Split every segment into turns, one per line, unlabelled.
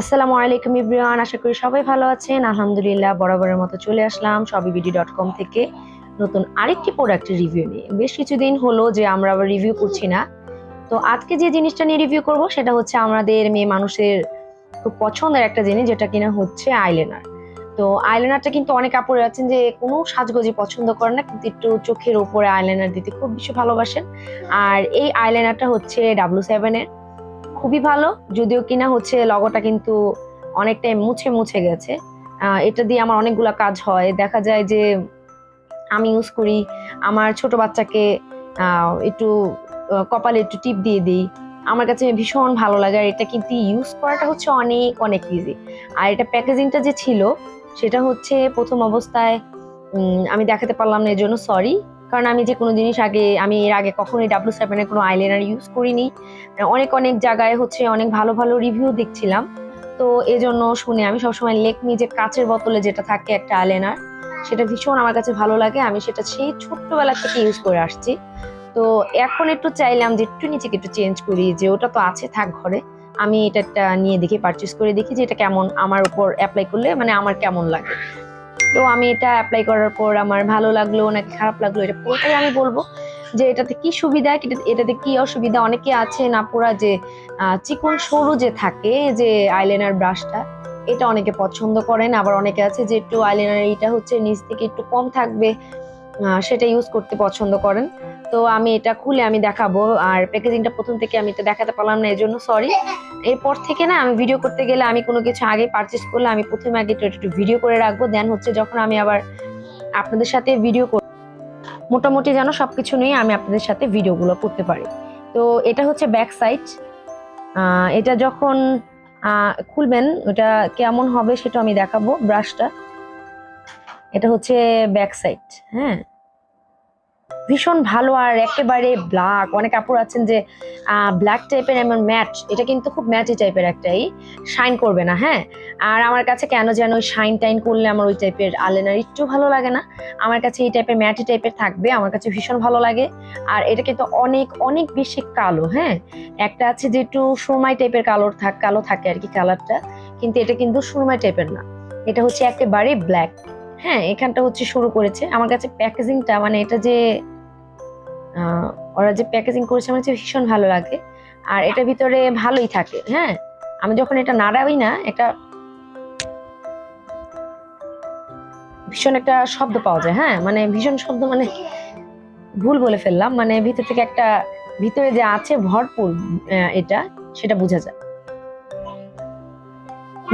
আসসালামু আলাইকুম ইব্রিয়ান, আশা করি সবাই ভালো আছেন। আলহামদুলিল্লাহ, বরাবরের মতো চলে আসলাম সবিবিডি ডট কম থেকে নতুন আরেকটি প্রোডাক্টের রিভিউ নিয়ে। বেশ কিছুদিন হলো যে আমরা আবার রিভিউ করছি না। তো আজকে যে জিনিসটা নিয়ে রিভিউ করব সেটা হচ্ছে আমাদের মেয়ে মানুষের খুব পছন্দের একটা জিনিস, যেটা কিনা হচ্ছে আইলাইনার তো আইলাইনারটা কিন্তু অনেক আপুরে আছেন যে কোনো সাজগোজি পছন্দ করেন না, কিন্তু একটু চোখের ওপরে আইলাইনার দিতে খুব বেশি ভালোবাসেন। আর এই আইলাইনারটা হচ্ছে ডাব্লু সেভেনের খুবই ভালো। যদিও কিনা হচ্ছে লগোটা কিন্তু অনেকটাই মুছে মুছে গেছে। এটা দিয়ে আমার অনেকগুলো কাজ হয়। দেখা যায় যে আমি ইউজ করি, আমার ছোট বাচ্চাকে একটু কপালে একটু টিপ দিয়ে দিই। আমার কাছে ভীষণ ভালো লাগে আর এটা কিন্তু ইউজ করাটা হচ্ছে অনেক অনেক ইজি আর এটা প্যাকেজিংটা যে ছিল, সেটা হচ্ছে প্রথম অবস্থায় আমি দেখাতে পারলাম না এর জন্য সরি কারণ আমি যে কোনো জিনিস আগে, আমি এর আগে কখনোই ডাব্লু সেভেনের কোনো আইলাইনার ইউজ করিনি। অনেক অনেক জায়গায় হচ্ছে অনেক ভালো ভালো রিভিউ দেখছিলাম। তো এজন্য শুনে আমি সবসময় লেকমি যে কাচের বোতলে যেটা থাকে একটা আইলাইনার সেটা ভীষণ আমার কাছে ভালো লাগে। আমি সেটা সেই ছোট্টবেলা থেকে ইউজ করে আসছি। তো এখন একটু চাইলাম যে একটু নিচেকে একটু চেঞ্জ করি, যে ওটা তো আছে থাক ঘরে। আমি এটা একটা নিয়ে দেখি পারচেস করে দেখি যে এটা কেমন, আমার উপর অ্যাপ্লাই করলে মানে আমার কেমন লাগে। তো আমি এটা অ্যাপ্লাই করার পর আমার ভালো লাগল, নাকি খারাপ লাগল, এটা পুরোটাই আমি বলব যে এটাতে কি সুবিধা এটাতে কি অসুবিধা? অনেকে আছে না পুরা যে চিকন সরু যে থাকে, যে আইলাইনার ব্রাশটা এটা অনেকে পছন্দ করেন। আবার অনেকে আছে যে একটু আইলাইনার এটা হচ্ছে নিচ থেকে একটু কম থাকবে সেটা ইউজ করতে পছন্দ করেন। তো আমি এটা খুলে আমি দেখাবো, আর প্যাকেজিংটা প্রথম থেকে আমি এটা দেখাতে পারলাম না এর জন্য সরি এরপর থেকে না, আমি ভিডিও করতে গেলে আমি কোনো কিছু আগে পারচেস করলে আমি প্রথমে আগে একটু ভিডিও করে রাখব দেন হচ্ছে যখন আমি আবার আপনাদের সাথে ভিডিও মোটামুটি যেন সব কিছু নিয়ে আমি আপনাদের সাথে ভিডিওগুলো করতে পারি। তো এটা হচ্ছে ব্যাক সাইড এটা যখন খুলবেন, ওটা কেমন হবে সেটা আমি দেখাবো ব্রাশটা এটা হচ্ছে ব্যাক সাইড হ্যাঁ? ভীষণ ভালো আর একেবারে ব্ল্যাক অনেক কাপড় আছেন যে ব্ল্যাক টাইপের এমন ম্যাট এটা কিন্তু খুব ম্যাটি টাইপের একটাই শাইন করবে না হ্যাঁ? আর আমার কাছে কেন যেন ওই শাইন টাইন করলে আমার ওই টাইপের আলেনার একটু ভালো লাগে না। আমার কাছে এই টাইপের ম্যাটি টাইপের থাকবে, আমার কাছে ভীষণ ভালো লাগে। আর এটা কিন্তু অনেক অনেক বেশি কালো হ্যাঁ? একটা আছে যে একটু সুরমাই টাইপের কালোর থাক, কালো থাকে আর কি কালারটা কিন্তু এটা কিন্তু সুরমাই টাইপের না। এটা হচ্ছে একেবারে ব্ল্যাক হ্যাঁ এখানটা হচ্ছে শুরু করেছে। আমার কাছে প্যাকেজিংটা মানে এটা যে ওরা যে প্যাকেজিং করেছে, আমার কাছে ভীষণ ভালো লাগে। আর এটার ভিতরে ভালোই থাকে হ্যাঁ? আমি যখন এটা নাড়াই না এটা ভীষণ একটা শব্দ পাওয়া যায় হ্যাঁ? মানে ভীষণ শব্দ মানে ভুল বলে ফেললাম। মানে ভিতর থেকে একটা, ভিতরে যে আছে ভরপুর এটা, সেটা বোঝা যায়।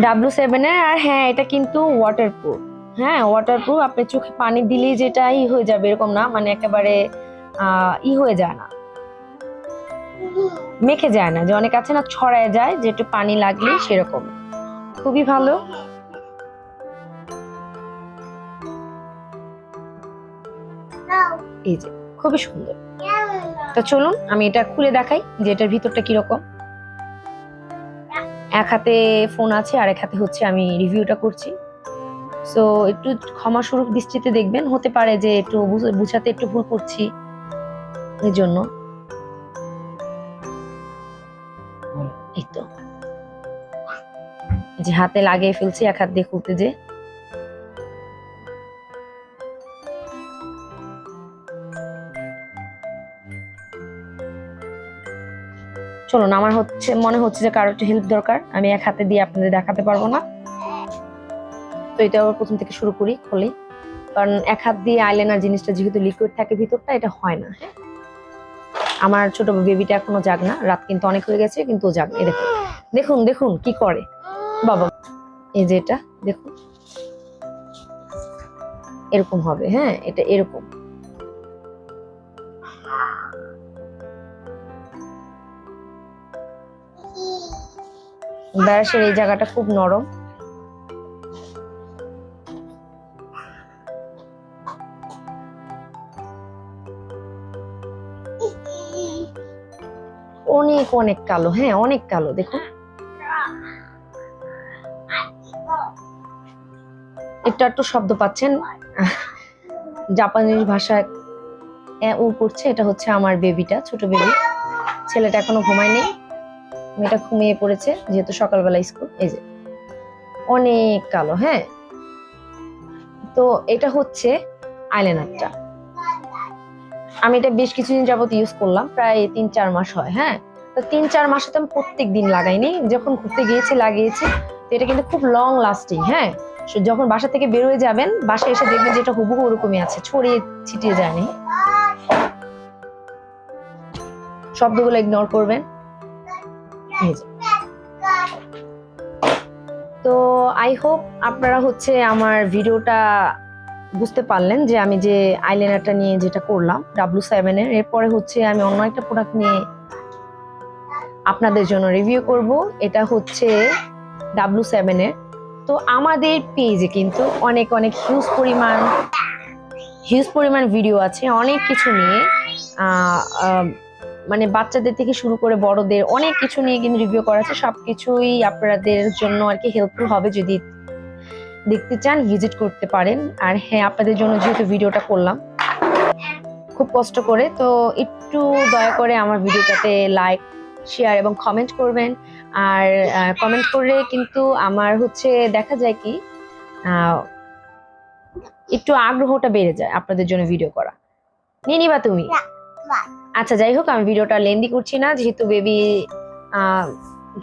ডাব্লু সেভেনের আর হ্যাঁ এটা কিন্তু ওয়াটারপ্রুফ হ্যাঁ ওয়াটারপ্রুফ আপনি চোখে পানি দিলেই যেটা ই হয়ে যাবে, এরকম না মানে একেবারে ই হয়ে যায় না। মেখে যায় না, যে অনেক আছে না, ছড়ায় যায় যে একটু পানি লাগলে সেরকম। খুবই ভালো। এই যে, খুবই সুন্দর। তো চলুন, আমি এটা খুলে দেখাই, যে এটার ভিতরটা কীরকম। এক হাতে ফোন আছে আর এক হাতে হচ্ছে আমি রিভিউটা করছি। সো একটু ক্ষমা স্বরূপ দৃষ্টিতে দেখবেন। হতে পারে যে একটু বুঝাতে একটু ভুল করছি জন্য এই তো। যে হাতে লাগিয়ে ফেলছি, এক হাত দিয়ে খুলতে যে। চলুন, আমার হচ্ছে, মনে হচ্ছে যে কারও একটু হেল্প দরকার। আমি এক হাতে দিয়ে আপনাদের দেখাতে পারব না। তো এটা আবার প্রথম থেকে শুরু করি খুলি। কারণ এক হাত দিয়ে আইলাইনার জিনিসটা যেহেতু লিকুইড থাকে ভিতরটা, এটা হয় না হ্যাঁ? আমার ছোট বেবিটা এখনও জাগ না, রাত কিন্তু অনেক হয়ে গেছে, কিন্তু জাগ এই দেখুন দেখুন দেখুন কি করে। বাবা, এই যে এটা, দেখুন। এরকম হবে হ্যাঁ? এটা এরকম। ব্রাশের এই জায়গাটা খুব নরম। অনেক অনেক কালো হ্যাঁ অনেক কালো, দেখুন। একটু একটু শব্দ পাচ্ছেন। জাপানিজ ভাষায় উ করছে, এটা হচ্ছে আমার বেবিটা, ছোট বেবি। ছেলেটা এখনও ঘুমায়নি। মেয়েটা ঘুমিয়ে পড়েছে, যেহেতু সকালবেলা স্কুল, এই যে। অনেক কালো হ্যাঁ। তো এটা হচ্ছে আইলাইনারটা। আমি এটা বেশ কিছুদিন যাবত ইউজ করলাম, প্রায় তিন, চার মাস হয় হ্যাঁ। তো তিন, চার মাসে তো আমি প্রত্যেক দিন লাগাইনি, যখন ঘুরতে গিয়েছি, লাগিয়েছি, তো এটা কিন্তু খুব লং লাস্টিং হ্যাঁ? যখন বাসা থেকে বেরোয় যাবেন, বাসায় এসে দেখবেন যে এটা হুবহু ওরকমই আছে, ছড়িয়ে ছিটিয়ে যায়নি শব্দগুলো ইগনোর করবেন। তো আই হোপ আপনারা হচ্ছে আমার ভিডিওটা বুঝতে পারলেন যে আমি যে আইলাইনারটা নিয়ে যেটা করলাম ডাব্লু সেভেনের এরপরে হচ্ছে আমি অন্য একটা প্রোডাক্ট নিয়ে আপনাদের জন্য রিভিউ করব। এটা হচ্ছে ডাব্লু সেভেনের তো আমাদের পেজে কিন্তু অনেক অনেক হিউজ পরিমাণ হিউজ পরিমাণ ভিডিও আছে। অনেক কিছু নিয়ে মানে বাচ্চাদের থেকে শুরু করে বড়দের অনেক কিছু নিয়ে কিন্তু রিভিউ করা আছে। সব কিছুই আপনাদের জন্য আর কি হেল্পফুল হবে যদি দেখতে চান ভিজিট করতে পারেন। আর হ্যাঁ আপনাদের জন্য যেহেতু ভিডিওটা করলাম, খুব কষ্ট করে, তো একটু দয়া করে আমার ভিডিওটাতে লাইক শেয়ার এবং কমেন্ট করবেন। আর কমেন্ট করলে কিন্তু আমার হচ্ছে দেখা যায় কি একটু আগ্রহটা বেড়ে যায় আপনাদের জন্য ভিডিও করা। নিয়ে নিবা তুমি আচ্ছা যাই হোক আমি ভিডিওটা লেন্দি করছি না যেহেতু বেবি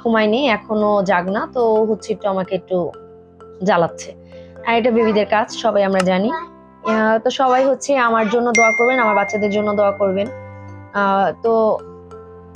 ঘুমায়নি এখনও যাক জাগনা তো হচ্ছে একটু আমাকে একটু জ্বালাচ্ছে। আর এটা বেবিদের কাজ সবাই আমরা জানি। তো সবাই হচ্ছে আমার জন্য দোয়া করবেন আমার বাচ্চাদের জন্য দোয়া করবেন। আহ, তো